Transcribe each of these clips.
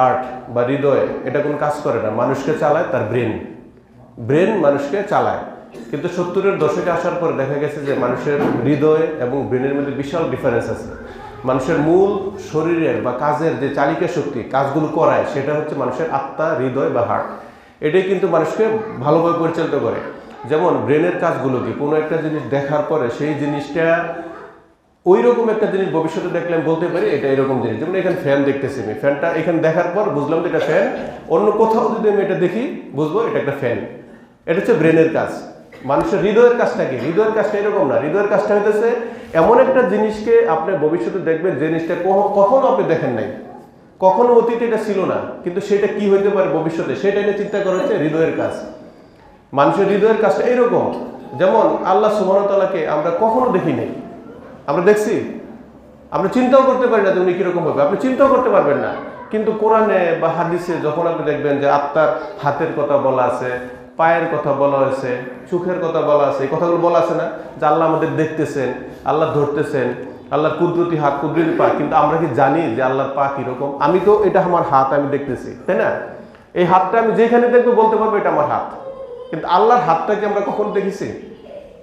Heart বা হৃদয় এটা কোনো কাজ করে না। মানুষকে চালায়, তার ব্রেন ব্রেন মানুষকে চালায়। কিন্তু সত্তরের দশকে আসার পরে দেখা গেছে যে মানুষের হৃদয় এবং ব্রেনের মধ্যে বিশাল ডিফারেন্স আছে। মানুষের মূল শরীরের বা কাজের যে চালিকা শক্তি, কাজগুলো করায়, সেটা হচ্ছে মানুষের আত্মা, হৃদয় বা হার্ট এটাই কিন্তু মানুষকে ভালোভাবে পরিচালিত করে। যেমন ব্রেনের কাজগুলো কি? কোনো একটা জিনিস দেখার পরে সেই জিনিসটা ওই রকম একটা জিনিস ভবিষ্যতে দেখলে আমি বলতে পারি, এটা এরকম জিনিস। যেমন এখানে ফ্যান দেখতেছি আমি। ফ্যানটা এখানে দেখার পর বুঝলাম যে এটা ফ্যান অন্য কোথাও যদি আমি এটা দেখি, বুঝব এটা একটা ফ্যান এটা হচ্ছে ব্রেনের কাজ। মানুষের হৃদয়ের কাজটা কি? হৃদয়ের কাজটা এরকম না। হৃদয়ের কাজটা হইতেছে, এমন একটা জিনিসকে আপনি ভবিষ্যতে দেখবেন যে জিনিসটা কখনো আপনি দেখেন নাই। কখনো অতীতে এটা ছিল না, কিন্তু সেটা কি হইতে পারে ভবিষ্যতে? সেটা নিয়ে চিন্তা করা হচ্ছে হৃদয়ের কাজ। মানুষের হৃদয়ের কাজটা এরকম। যেমন আল্লাহ সুবাহতালাকে আমরা কখনো দেখি নাই। আমরা দেখছি। আমরা চিন্তাও করতে পারি না যে উনি কীরকম হবে। আপনি চিন্তাও করতে পারবেন না। কিন্তু কোরআনে বা হাদিসে যখন আপনি দেখবেন যে আত্মার হাতের কথা বলা আছে, পায়ের কথা বলা হয়েছে, চোখের কথা বলা আছে, এই কথাগুলো বলা আছে না? যে আল্লাহ আমাদের দেখতেছেন, আল্লাহ ধরতেছেন, আল্লাহর কুদরতি হাত, কুদরতি পা। কিন্তু আমরা কি জানি যে আল্লাহর পা কীরকম? আমি তো এটা আমার হাত, আমি দেখতেছি, তাই না? এই হাতটা আমি যেখানে দেখব বলতে পারব এটা আমার হাত। কিন্তু আল্লাহর হাতটাকে আমরা কখন দেখেছি?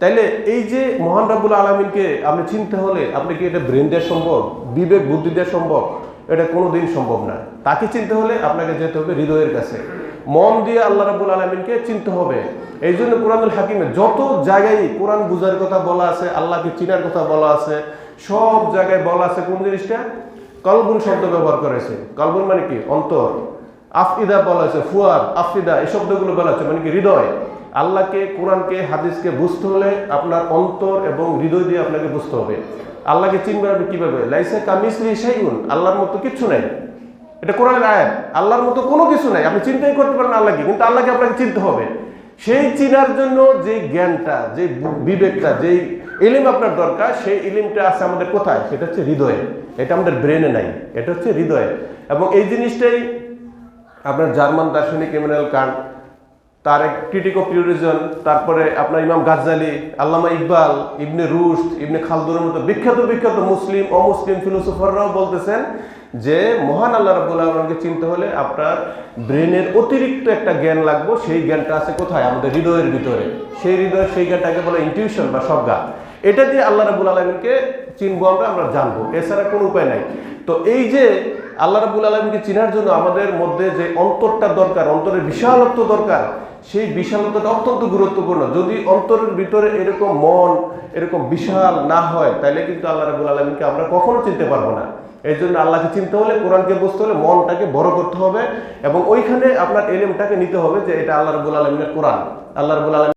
তাইলে এই যে মহান রাব্বুল আলমিনকে আপনি চিনতে হলে আপনি কি এটা ব্রেন দেওয়া সম্ভব? বিবেক, বুদ্ধি দেওয়া সম্ভব? এটা কোনোদিন সম্ভব না। তাকে চিনতে হলে আপনাকে যেতে হবে হৃদয়ের কাছে। মন দিয়ে আল্লাহ রাব্বুল আলমিনকে চিনতে হবে। এই জন্য কোরআনুল হাকিমে যত জায়গায় কোরআন বুঝার কথা বলা আছে, আল্লাহকে চিনার কথা বলা আছে, সব জায়গায় বলা আছে, কোন জিনিসটা? কলবুন শব্দ ব্যবহার করেছে কলবুন মানে কি? অন্তর। আফিদা বলা হয়েছে ফুয়ার আফিদা এই শব্দগুলো বলা হচ্ছে মানে কি? হৃদয়। আল্লাহকে, কোরআনকে, হাদিসকে বুঝতে হলে আপনার অন্তর এবং হৃদয় দিয়ে আপনাকে বুঝতে হবে। আল্লাহকে চিনবেন আপনি কীভাবে? লাইসে কামিসলি সাইগুন আল্লাহর মতো কিচ্ছু নাই। এটা কোরআনের আয়াত। আল্লাহর মতো কোনো কিছু নাই। আপনি চিন্তাই করতে পারেন আল্লাহকে, কিন্তু আল্লাহকে আপনাকে চিনতে হবে। সেই চিনার জন্য যে জ্ঞানটা, যে বিবেকটা যেই ইলিম আপনার দরকার, সেই ইলিমটা আছে আমাদের কোথায়? সেটা হচ্ছে হৃদয়ে। এটা আমাদের ব্রেনে নাই। এটা হচ্ছে হৃদয়ে। এবং এই জিনিসটাই আপনার জার্মান দার্শনিক ইমানুয়েল কান্ট তার ক্রিটিক অফ পিউরিজন তারপরে আপনার ইমাম গাজ্জালি, আল্লামা ইকবাল, ইবনে রুশ ইবনে খালদুরের মতো বিখ্যাত বিখ্যাত মুসলিম, অমুসলিম ফিলোসফাররাও বলতেছেন যে, মহান আল্লাহ রাবুল আলমকে চিনতে হলে আপনার ব্রেনের অতিরিক্ত একটা জ্ঞান লাগবে, সেই জ্ঞানটা আছে কোথায়? আমাদের হৃদয়ের ভিতরে। সেই হৃদয়ের সেই জ্ঞানটাকে বলে ইনটিউশন বা সজ্ঞা এটা দিয়ে আল্লাহ রাবুল আলমিনকে চিনবো আমরা আমরা জানব। এছাড়া কোনো উপায় নাই। তো এই যে আল্লাহ রাবুল আলমীকে চেনার জন্য আমাদের মধ্যে যে অন্তরটা দরকার, অন্তরের বিশালত্ব দরকার সেই বিশালতাটা অত্যন্ত গুরুত্বপূর্ণ। যদি অন্তরের ভিতরে এরকম মন, এরকম বিশাল না হয় তাহলে কিন্তু আল্লাহ রাবুল আলমীকে আমরা কখনো চিনতে পারব না। এই জন্য আল্লাহকে চিনতে হলে, কোরআনকে বুঝতে হলে, মনটাকে বড় করতে হবে এবং ওইখানে আপনার এলেমটাকে নিতে হবে যে এটা আল্লাহ রবুল আলমিনের কোরআন। আল্লাহ রবুল আলম